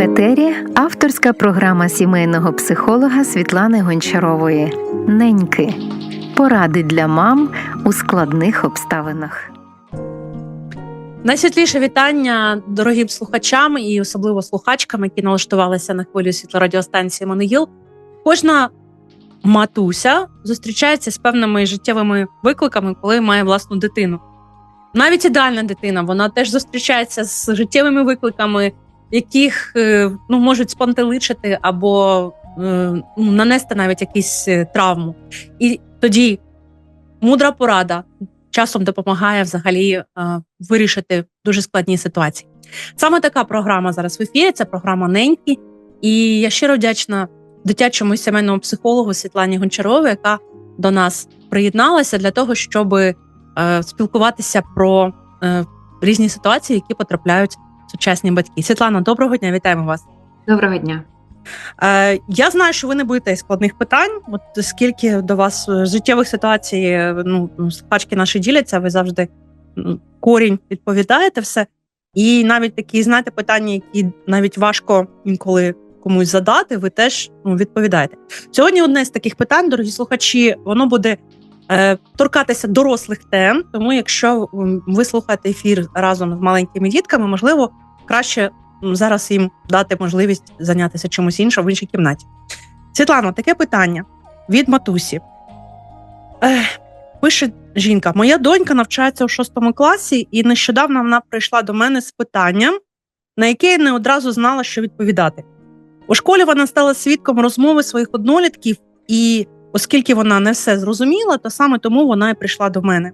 Етері авторська програма сімейного психолога Світлани Гончарової Неньки. Поради для мам у складних обставинах. Найсвітліше вітання дорогим слухачам і особливо слухачкам, які налаштувалися на хвилю світлорадіостанції Монегіл. Кожна матуся зустрічається з певними життєвими викликами, коли має власну дитину. Навіть ідеальна дитина, вона теж зустрічається з життєвими викликами, яких е, ну, можуть спонтеличити або е, ну, нанести навіть якусь е, травму. І тоді мудра порада часом допомагає взагалі вирішити дуже складні ситуації. Саме така програма зараз в ефірі. Це програма Неньки. І я щиро вдячна дитячому сімейному психологу Світлані Гончаровій, яка до нас приєдналася для того, щоб спілкуватися про різні ситуації, які потрапляють сучасні батьки. Світлана, доброго дня, вітаємо вас. Доброго дня. Е, я знаю, що ви не боїтесь складних питань. От скільки до вас е, життєвих ситуацій, е, ну слухачки наші діляться, ви завжди корінь відповідаєте все. І навіть такі, знаєте, питання, які навіть важко інколи комусь задати, ви теж ну, відповідаєте. Сьогодні одне з таких питань, дорогі слухачі, воно буде торкатися дорослих тем. Тому, якщо ви слухаєте ефір разом з маленькими дітками, можливо, краще зараз їм дати можливість зайнятися чимось іншим в іншій кімнаті. Світлано, таке питання від матусі. Ех, пише жінка: Моя донька навчається у шостому класі, і нещодавно вона прийшла до мене з питанням, на яке я не одразу знала, що відповідати. У школі вона стала свідком розмови своїх однолітків, і оскільки вона не все зрозуміла, то саме тому вона і прийшла до мене.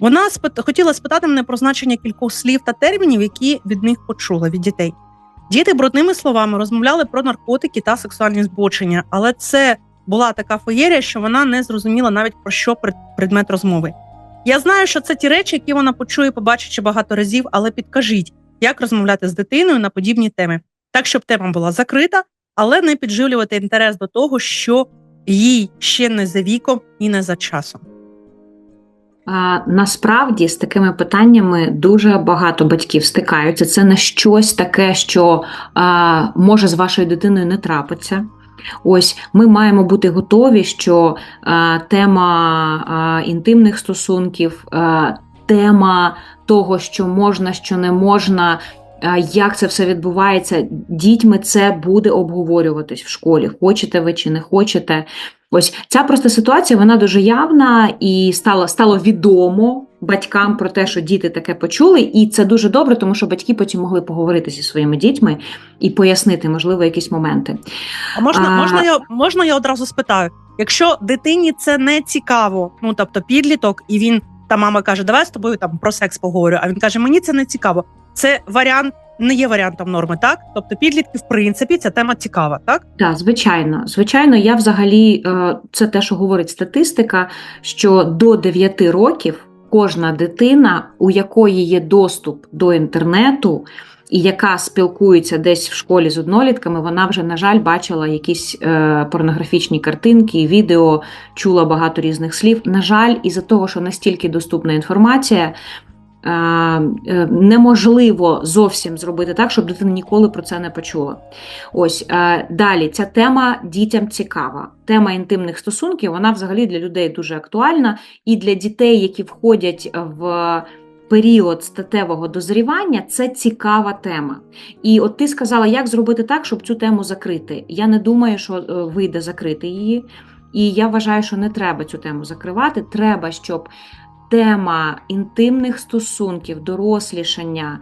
Вона спит... хотіла спитати мене про значення кількох слів та термінів, які від них почула від дітей. Діти брудними словами розмовляли про наркотики та сексуальні збочення, але це була така феєрія, що вона не зрозуміла навіть про що пред- предмет розмови. Я знаю, що це ті речі, які вона почує, побачить багато разів, але підкажіть, як розмовляти з дитиною на подібні теми, так щоб тема була закрита, але не підживлювати інтерес до того, що їй ще не за віком і не за часом. А, насправді з такими питаннями дуже багато батьків стикаються. Це не щось таке, що а, може з вашою дитиною не трапиться. Ось ми маємо бути готові, що а, тема а, інтимних стосунків, а, тема того, що можна, що не можна. А, Як це все відбувається дітьми, це буде обговорюватись в школі. Хочете ви чи не хочете. Ось ця просто ситуація вона дуже явна і стало, стало відомо батькам про те, що діти таке почули, і це дуже добре, тому що батьки потім могли поговорити зі своїми дітьми і пояснити, можливо, якісь моменти. А можна, А- можна, я, можна я одразу спитаю? Якщо дитині це не цікаво, ну тобто підліток, і він та мама каже, давай з тобою там про секс поговорю. А він каже, мені це не цікаво. Це варіант не є варіантом норми, так? Тобто підлітки, в принципі, ця тема цікава, так? Так, звичайно, звичайно, я взагалі е, це те, що говорить статистика, що до 9 років кожна дитина, у якої є доступ до інтернету. І яка спілкується десь в школі з однолітками, вона вже, на жаль, бачила якісь е, порнографічні картинки, відео, чула багато різних слів. На жаль, із-за того, що настільки доступна інформація, неможливо зовсім зробити так, щоб дитина ніколи про це не почула. Ось е, далі ця тема дітям цікава. Тема інтимних стосунків вона взагалі для людей дуже актуальна, і для дітей, які входять в період статевого дозрівання, це цікава тема. І от ти сказала, як зробити так, щоб цю тему закрити. Я не думаю, що е, вийде закрити її. І я вважаю, що не треба цю тему закривати. Треба, щоб тема інтимних стосунків, дорослішання,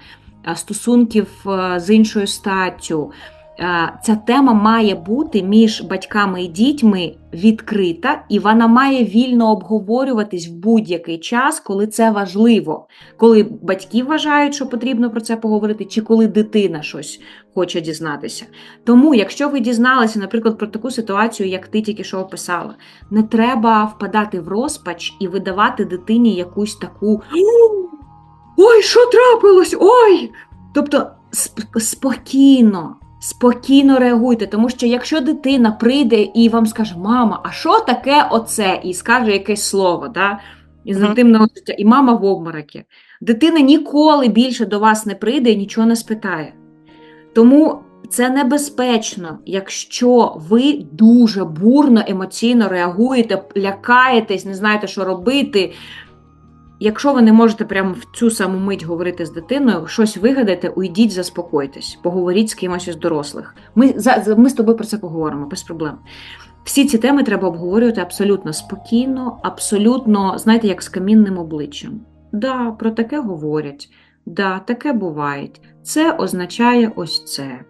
стосунків е, з іншою статтю. Е, Ця тема має бути між батьками і дітьми відкрита, і вона має вільно обговорюватись в будь-який час, коли це важливо. Коли батьки вважають, що потрібно про це поговорити, чи коли дитина щось хоче дізнатися. Тому, якщо ви дізналися, наприклад, про таку ситуацію, як ти тільки що описала, не треба впадати в розпач і видавати дитині якусь таку Ой, що трапилось? Ой! Тобто сп- спокійно, спокійно реагуйте, тому що якщо дитина прийде і вам скаже, мама, а що таке оце? І скаже якесь слово, да? із Мгм. інтимного життя, і мама в обморокі, дитина ніколи більше до вас не прийде і нічого не спитає. Тому Це небезпечно, якщо ви дуже бурно емоційно реагуєте, лякаєтесь, не знаєте, що робити. Якщо ви не можете прямо в цю саму мить говорити з дитиною, щось вигадайте, уйдіть, заспокойтесь, поговоріть з кимось із дорослих. Ми, за, ми з тобою про це поговоримо, без проблем. Всі ці теми треба обговорювати абсолютно спокійно, абсолютно, знаєте, як з камінним обличчям. Да, про таке говорять, да, таке буває. Це означає ось це.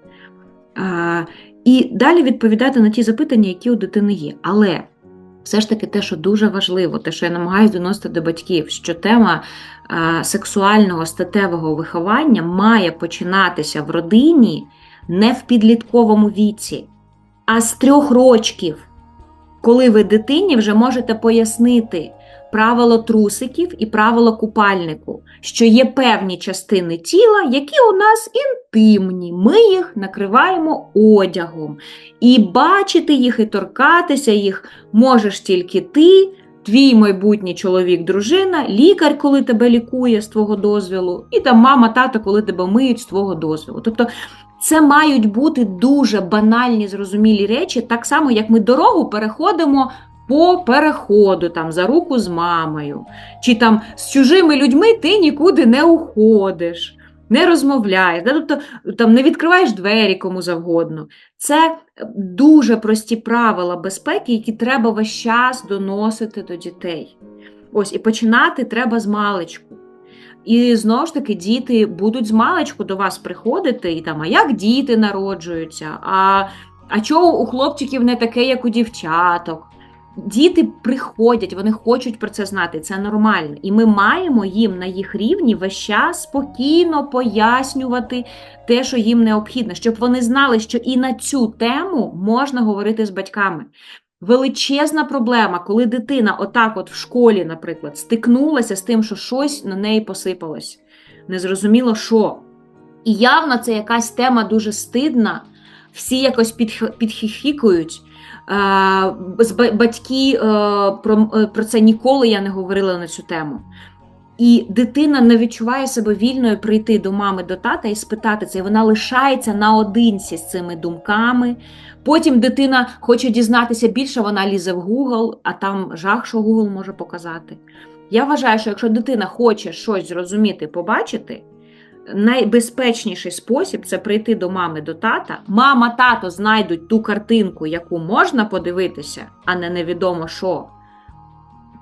А, і далі відповідати на ті запитання, які у дитини є. Але все ж таки те, що дуже важливо, те, що я намагаюся доносити до батьків, що тема сексуального статевого виховання має починатися в родині не в підлітковому віці, а з трьох рочків, коли ви дитині вже можете пояснити правило трусиків і правило купальнику, що є певні частини тіла, які у нас інтимні. Ми їх накриваємо одягом. І бачити їх і торкатися їх можеш тільки ти, твій майбутній чоловік, дружина, лікар, коли тебе лікує з твого дозволу, і там мама, тато, коли тебе миють з твого дозволу. Тобто це мають бути дуже банальні, зрозумілі речі, так само, як ми дорогу переходимо по переходу там, за руку з мамою, чи там з чужими людьми ти нікуди не уходиш, не розмовляєш, да? тобто там не відкриваєш двері кому завгодно. Це дуже прості правила безпеки, які треба весь час доносити до дітей. Ось і починати треба з маличку. І знову ж таки, діти будуть з маличку до вас приходити, і там, а як діти народжуються, а, а чого у хлопчиків не таке, як у дівчаток. Діти приходять, вони хочуть про це знати, це нормально. І ми маємо їм на їх рівні весь час спокійно пояснювати те, що їм необхідно, щоб вони знали, що і на цю тему можна говорити з батьками. Величезна проблема, коли дитина отак от в школі, наприклад, стикнулася з тим, що щось на неї посипалось. Незрозуміло що. І явно це якась тема дуже стидна, всі якось підх- підхихікують. Е, Батьки е, е, про це ніколи я не говорила на цю тему. І дитина не відчуває себе вільною прийти до мами, до тата і спитати це. І вона лишається наодинці з цими думками. Потім дитина хоче дізнатися більше, вона лізе в Google, а там жах, що Google може показати. Я вважаю, що якщо дитина хоче щось зрозуміти, побачити, найбезпечніший спосіб це прийти до мами, до тата. Мама, тато знайдуть ту картинку, яку можна подивитися, а не невідомо що.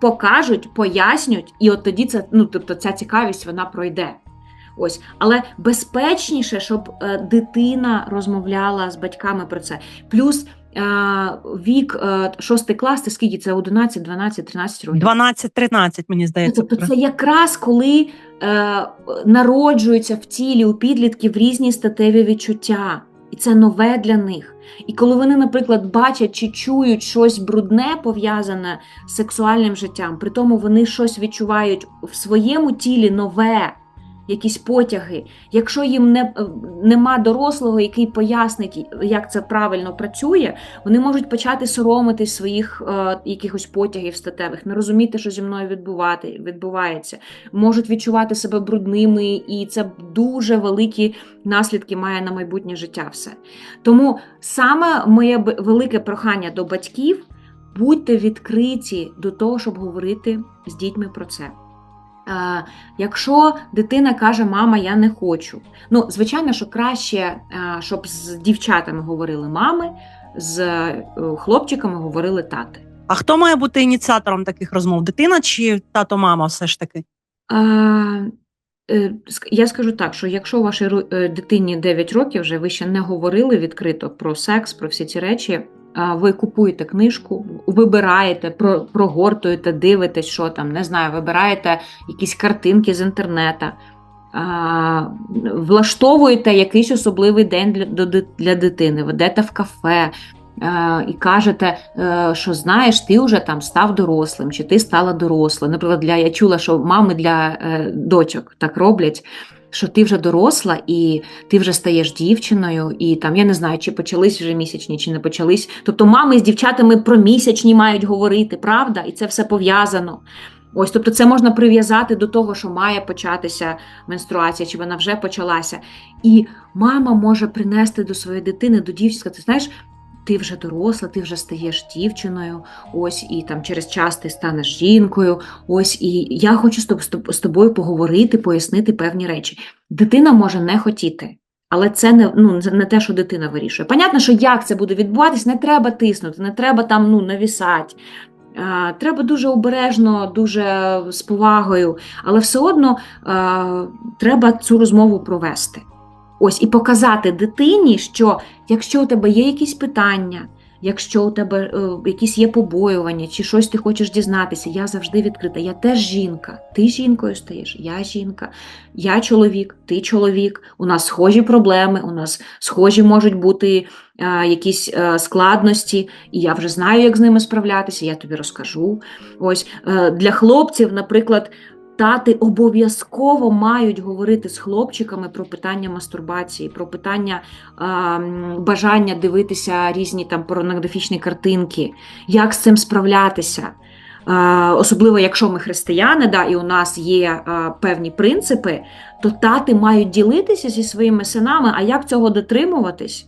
Покажуть, пояснють, і от тоді це, ну, тобто ця цікавість вона пройде. Ось, але безпечніше, щоб е, дитина розмовляла з батьками про це. Плюс вік е, шостий клас, це скільки це 11, 12, 13 років. 12-13, мені здається. Тобто це якраз коли е, народжуються в тілі у підлітків різні статеві відчуття, і це нове для них. І коли вони, наприклад, бачать чи чують щось брудне пов'язане з сексуальним життям, при тому вони щось відчувають в своєму тілі нове. Якісь потяги, якщо їм не, е, нема дорослого, який пояснить, як це правильно працює, вони можуть почати соромитись своїх е, якихось потягів статевих, не розуміти, що зі мною відбувати, відбувається, можуть відчувати себе брудними, і це дуже великі наслідки має на майбутнє життя. Все тому саме моє велике прохання до батьків: будьте відкриті до того, щоб говорити з дітьми про це. Е, Якщо дитина каже, мама, я не хочу. Ну, звичайно, що краще, е, щоб з дівчатами говорили мами, з е, хлопчиками говорили тати. А хто має бути ініціатором таких розмов? Дитина чи тато-мама все ж таки? А, я скажу так, що якщо вашій дитині 9 років вже ви ще не говорили відкрито про секс, про всі ці речі, ви купуєте книжку, вибираєте, прогортуєте, дивитесь, що там, не знаю, вибираєте якісь картинки з інтернета. Влаштовуєте якийсь особливий день для, дитини, ведете в кафе, і кажете, е, що знаєш, ти вже там став дорослим, чи ти стала дорослою. Наприклад, для я чула, що мами для е, дочок так роблять. Що ти вже доросла і ти вже стаєш дівчиною, і там я не знаю, чи почались вже місячні, чи не почались. Тобто мами з дівчатами про місячні мають говорити, правда? І це все пов'язано. Ось, тобто, це можна прив'язати до того, що має початися менструація, чи вона вже почалася. І мама може принести до своєї дитини, до дівчинки, сказати, знаєш, ти вже доросла, ти вже стаєш дівчиною, ось і там через час ти станеш жінкою. Ось і я хочу з тоб- з тобою поговорити, пояснити певні речі. Дитина може не хотіти. Але це не, ну, не те, що дитина вирішує. Понятно, що як це буде відбуватись, не треба тиснути, не треба там ну, навісати. Треба дуже обережно, дуже з повагою, але все одно треба цю розмову провести. Ось і показати дитині, що якщо у тебе є якісь питання, якщо у тебе е, якісь є побоювання, чи щось ти хочеш дізнатися, я завжди відкрита. Я теж жінка. Ти жінкою стаєш, я жінка, я чоловік, ти чоловік. У нас схожі проблеми, у нас схожі можуть бути е, якісь е, складності, і я вже знаю, як з ними справлятися. Я тобі розкажу. Ось е, для хлопців, наприклад. Тати обов'язково мають говорити з хлопчиками про питання мастурбації, про питання е, бажання дивитися різні там порнографічні картинки, як з цим справлятися. Особливо, якщо ми християни, да, і у нас є е, певні принципи, то тати мають ділитися зі своїми синами, а як цього дотримуватись?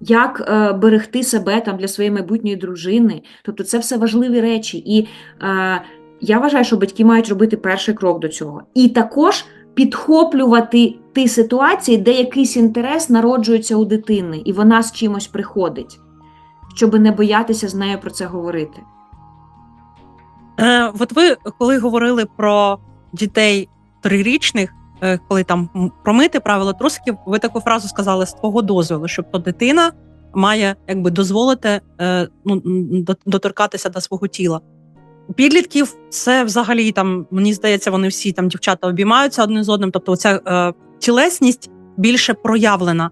Як е, берегти себе там для своєї майбутньої дружини? Тобто це все важливі речі. І е, я вважаю, що батьки мають робити перший крок до цього. І також підхоплювати ті ситуації, де якийсь інтерес народжується у дитини, і вона з чимось приходить, щоб не боятися з нею про це говорити. Е, от ви коли говорили про дітей трирічних, е, коли там промити правила трусиків, ви таку фразу сказали з твого дозволу, щоб то дитина має якби дозволити е, ну, доторкатися до свого тіла. Підлітків це взагалі там, мені здається, вони всі там дівчата обіймаються одне з одним. Тобто, оця е, тілесність більше проявлена.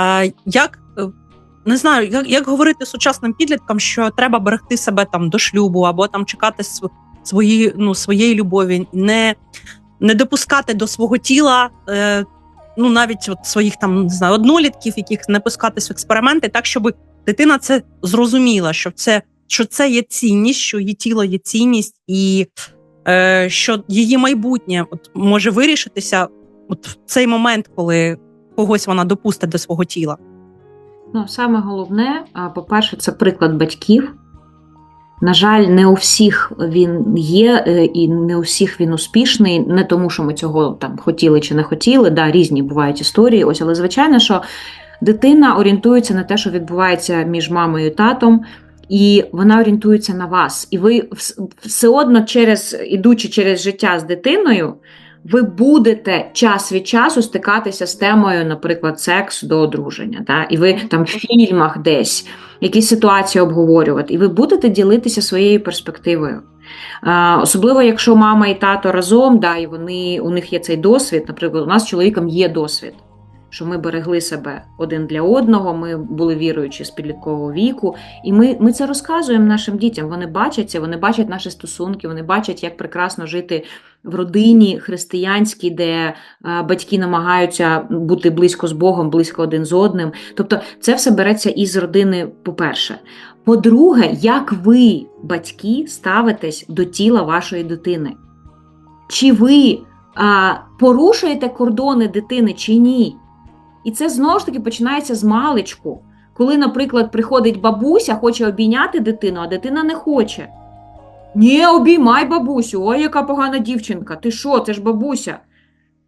Е, як е, не знаю, як, як говорити сучасним підліткам, що треба берегти себе там до шлюбу або там чекати свої, ну, своєї любові, не, не допускати до свого тіла. Е, Ну, навіть от своїх там не знаю, однолітків, яких не пускатись в експерименти, так щоб дитина це зрозуміла, що це що це є цінність, що її тіло є цінність, і е, що її майбутнє от, може вирішитися от в цей момент, коли когось вона допустить до свого тіла. Ну, саме головне, по-перше, це приклад батьків. На жаль, не у всіх він є, е, і не у всіх він успішний, не тому, що ми цього там хотіли чи не хотіли. Да, різні бувають історії. Ось, але звичайно, що дитина орієнтується на те, що відбувається між мамою і татом, і вона орієнтується на вас. І ви все одно, через ідучи через життя з дитиною, ви будете час від часу стикатися з темою, наприклад, секс до одруження. Да? І ви там в фільмах десь якісь ситуації обговорювати, і ви будете ділитися своєю перспективою. Особливо, якщо мама і тато разом, да, і вони, у них є цей досвід. Наприклад, у нас з чоловіком є досвід, що ми берегли себе один для одного, ми були віруючі з підліткового віку, і ми, ми це розказуємо нашим дітям. Вони бачать це, вони бачать наші стосунки, вони бачать, як прекрасно жити в родині християнській, де е, батьки намагаються бути близько з Богом, близько один з одним. Тобто, це все береться із родини, по-перше. По-друге, як ви, батьки, ставитесь до тіла вашої дитини? Чи ви а, порушуєте кордони дитини, чи ні? І це знову ж таки починається з маличку. Коли, наприклад, приходить бабуся, хоче обійняти дитину, а дитина не хоче. Ні, обіймай бабусю, ой, яка погана дівчинка. Ти що, це ж бабуся?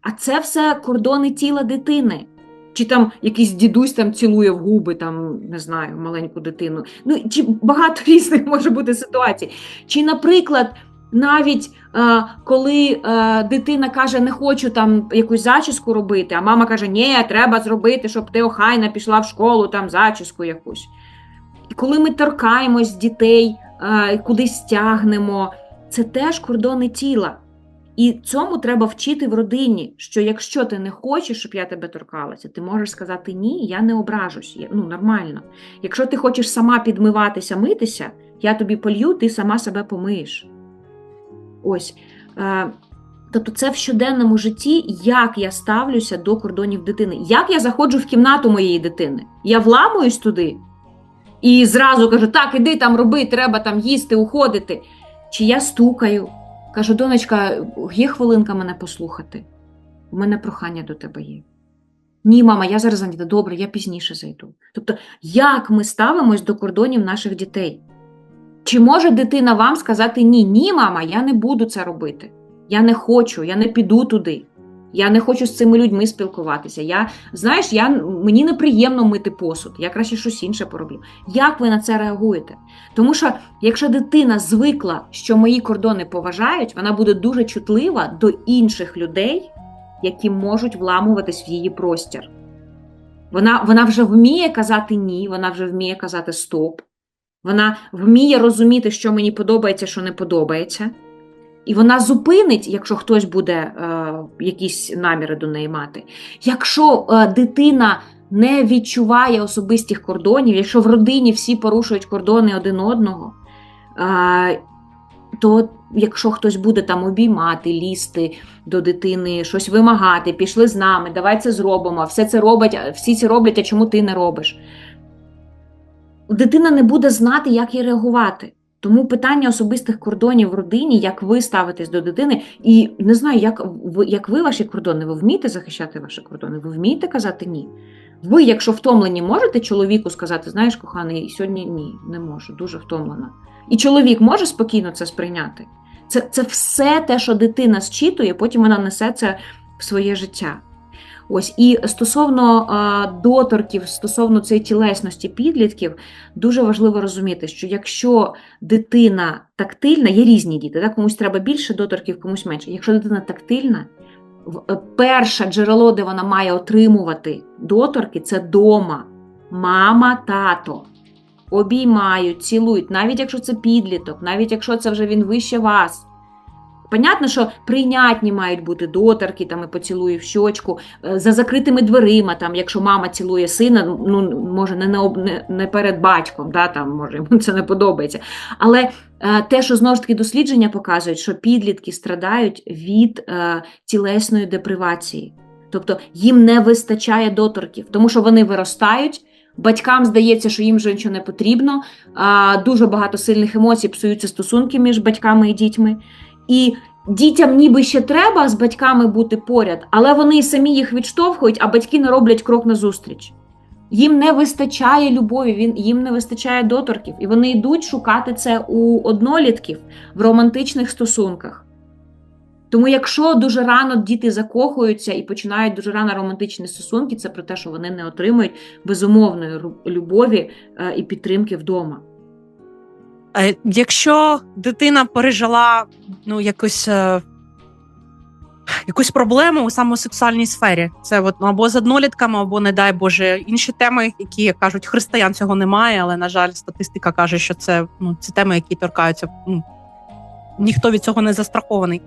А це все кордони тіла дитини. Чи там якийсь дідусь там цілує в губи, там, не знаю, маленьку дитину. Ну, чи багато різних може бути ситуацій. Чи, наприклад, навіть е, коли е, дитина каже, не хочу там якусь зачіску робити, а мама каже, ні, треба зробити, щоб ти охайна пішла в школу, там зачіску якусь. І коли ми торкаємось дітей, е, кудись тягнемо, це теж кордони тіла. І цьому треба вчити в родині, що якщо ти не хочеш, щоб я тебе торкалася, ти можеш сказати ні, я не ображусь. Ну, нормально. Якщо ти хочеш сама підмиватися, митися, я тобі полью, ти сама себе помиєш. Ось. Е, тобто, це в щоденному житті, як я ставлюся до кордонів дитини, як я заходжу в кімнату моєї дитини. Я вламуюсь туди і зразу кажу: так, іди там роби, треба там їсти, уходити. Чи я стукаю, Кажу, донечка, є хвилинка мене послухати? У мене прохання до тебе є. Ні, мама, я зараз зайнята. Добре, я пізніше зайду. Тобто, як ми ставимось до кордонів наших дітей? Чи може дитина вам сказати ні, ні, мама, я не буду це робити. Я не хочу, я не піду туди. Я не хочу з цими людьми спілкуватися. Я, знаєш, я, мені неприємно мити посуд, я краще щось інше пороблю. Як ви на це реагуєте? Тому що якщо дитина звикла, що мої кордони поважають, вона буде дуже чутлива до інших людей, які можуть вламуватись в її простір. Вона, вона вже вміє казати ні, вона вже вміє казати стоп. Вона вміє розуміти, що мені подобається, що не подобається. І вона зупинить, якщо хтось буде е, якісь наміри до неї мати. Якщо е, дитина не відчуває особистих кордонів, якщо в родині всі порушують кордони один одного, е, то якщо хтось буде там обіймати, лізти до дитини, щось вимагати, пішли з нами, давай це зробимо, все це робить, всі це роблять, а чому ти не робиш? Дитина не буде знати, як їй реагувати. Тому питання особистих кордонів в родині, як ви ставитесь до дитини, і не знаю, як ви, як ви ваші кордони, ви вмієте захищати ваші кордони, ви вмієте казати ні. Ви, якщо втомлені, можете чоловіку сказати, знаєш, коханий, сьогодні ні, не можу, дуже втомлена. І чоловік може спокійно це сприйняти. Це, Це все те, що дитина зчитує, потім вона несе це в своє життя. Ось і стосовно доторків, стосовно цієї тілесності підлітків, дуже важливо розуміти, що якщо дитина тактильна, є різні діти, так? комусь треба більше доторків, комусь менше. Якщо дитина тактильна, в- перше джерело, де вона має отримувати доторки, це дома. Мама, тато. Обіймають, цілують, навіть якщо це підліток, навіть якщо це вже він вище вас. Понятно, що прийнятні мають бути доторки, там і поцілує в щочку, е, за закритими дверима, там, якщо мама цілує сина, ну може не, не, не перед батьком, да, там, може йому це не подобається. Але е, те, що знову ж таки дослідження показують, що підлітки страдають від е, тілесної депривації. Тобто їм не вистачає доторків, тому що вони виростають. Батькам здається, що їм вже нічого не потрібно. Дуже багато сильних емоцій псуються стосунки між батьками і дітьми. І дітям ніби ще треба з батьками бути поряд, але вони самі їх відштовхують, а батьки не роблять крок назустріч. Їм не вистачає любові, він, їм не вистачає доторків, і вони йдуть шукати це у однолітків в романтичних стосунках. Тому, якщо дуже рано діти закохуються і починають дуже рано романтичні стосунки, це про те, що вони не отримують безумовної любові е, і підтримки вдома. Е, Якщо дитина пережила ну, якусь, е, якусь проблему у сексуальній сфері, це от, ну, або з однолітками, або, не дай Боже, інші теми, які як кажуть, християн цього немає, але, на жаль, статистика каже, що це, ну, це теми, які торкаються. Ну, ніхто від цього не застрахований.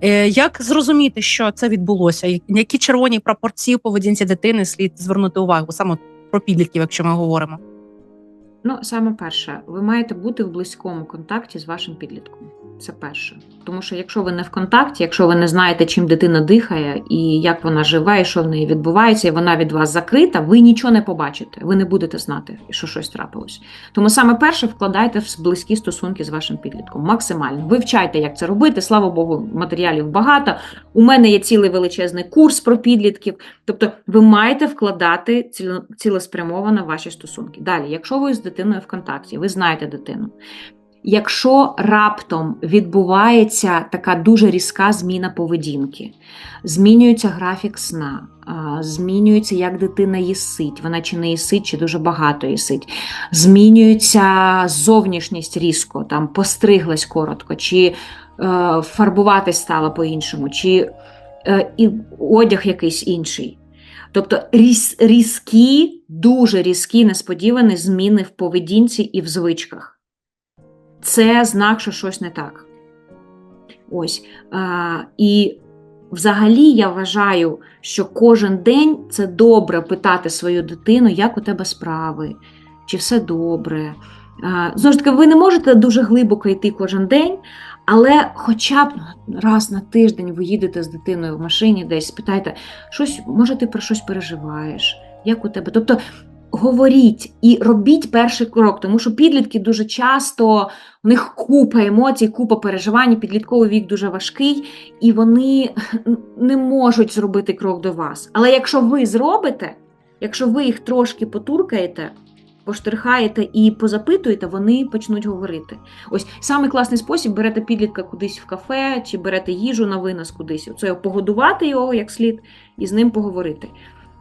Е, Як зрозуміти, що це відбулося? Які червоні пропорції поведінці дитини слід звернути увагу саме про підлітків, якщо ми говоримо? Ну, саме перше, ви маєте бути в близькому контакті з вашим підлітком. Це перше. Тому що якщо ви не в контакті, якщо ви не знаєте, чим дитина дихає, і як вона живе, і що в неї відбувається, і вона від вас закрита, ви нічого не побачите, ви не будете знати, що щось трапилось. Тому саме перше вкладайте в близькі стосунки з вашим підлітком. Максимально. Вивчайте, як це робити. Слава Богу, матеріалів багато. У мене є цілий величезний курс про підлітків. Тобто, ви маєте вкладати цілеспрямовано ваші стосунки. Далі, якщо ви з дитиною в контакті, ви знаєте дитину. Якщо раптом відбувається така дуже різка зміна поведінки, змінюється графік сна, змінюється, як дитина їсить, вона чи не їсить, чи дуже багато їсить, змінюється зовнішність різко, там постриглась коротко, чи е, фарбуватись стала по-іншому, чи е, і одяг якийсь інший. Тобто різ, різкі, дуже різкі, несподівані зміни в поведінці і в звичках це знак, що щось не так. Ось. А, і взагалі я вважаю, що кожен день це добре питати свою дитину, як у тебе справи, чи все добре. Знову ж таки, ви не можете дуже глибоко йти кожен день, але хоча б раз на тиждень ви їдете з дитиною в машині десь, спитайте, щось, може, ти про щось переживаєш, як у тебе. Тобто говоріть і робіть перший крок, тому що підлітки дуже часто в них купа емоцій, купа переживань, підлітковий вік дуже важкий, і вони не можуть зробити крок до вас. Але якщо ви зробите, якщо ви їх трошки потуркаєте, поштрихаєте і позапитуєте, вони почнуть говорити. Ось самий класний спосіб: берете підлітка кудись в кафе чи берете їжу на винос кудись. Оце погодувати його як слід і з ним поговорити.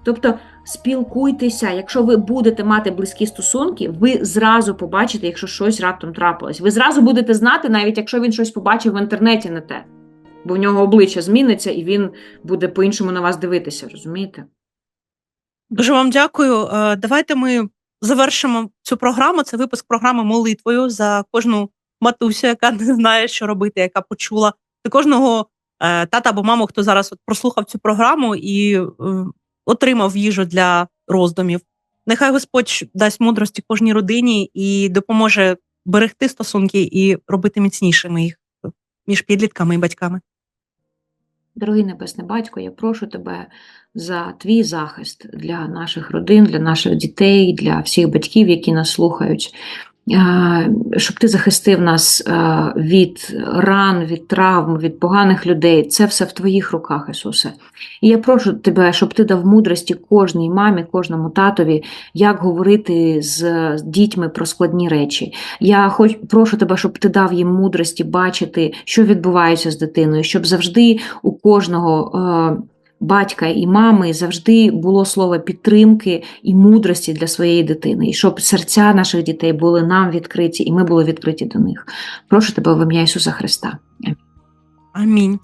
Тобто спілкуйтеся, якщо ви будете мати близькі стосунки, ви зразу побачите, якщо щось раптом трапилось. Ви зразу будете знати, навіть якщо він щось побачив в інтернеті не те, бо в нього обличчя зміниться і він буде по-іншому на вас дивитися, розумієте? Дуже вам дякую. Е, Давайте ми завершимо цю програму. Це випуск програми молитвою за кожну матусю, яка не знає, що робити, яка почула. За кожного е, тата або маму, хто зараз прослухав цю програму і е, отримав їжу для роздумів. Нехай Господь дасть мудрості кожній родині і допоможе берегти стосунки і робити міцнішими їх між підлітками і батьками. Дорогий Небесний Батько, я прошу тебе за твій захист для наших родин, для наших дітей, для всіх батьків, які нас слухають, щоб ти захистив нас е, від ран, від травм, від поганих людей. Це все в твоїх руках, Ісусе. І я прошу тебе, щоб ти дав мудрості кожній мамі, кожному татові, як говорити з дітьми про складні речі. Я хоч прошу тебе, щоб ти дав їм мудрості бачити, що відбувається з дитиною, щоб завжди у кожного. Батька і мами завжди було слово підтримки і мудрості для своєї дитини, і щоб серця наших дітей були нам відкриті, і ми були відкриті до них. Прошу тебе в ім'я Ісуса Христа. Амінь.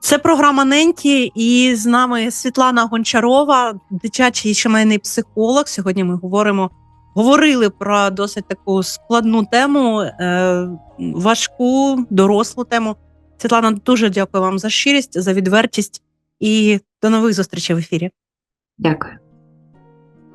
Це програма Неньки, і з нами Світлана Гончарова, дитячий сімейний психолог. Сьогодні ми говоримо, говорили про досить таку складну тему, е, важку, дорослу тему. Світлана, дуже дякую вам за щирість, за відвертість і до нових зустрічей в ефірі. Дякую.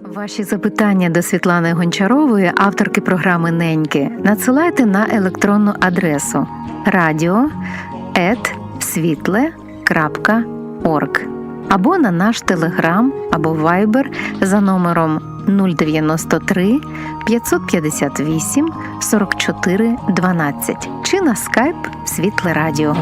Ваші запитання до Світлани Гончарової, авторки програми Неньки, надсилайте на електронну адресу radio.світле.орг або на наш телеграм або вайбер за номером 093 558 44 12 чи на скайп Світле Радіо.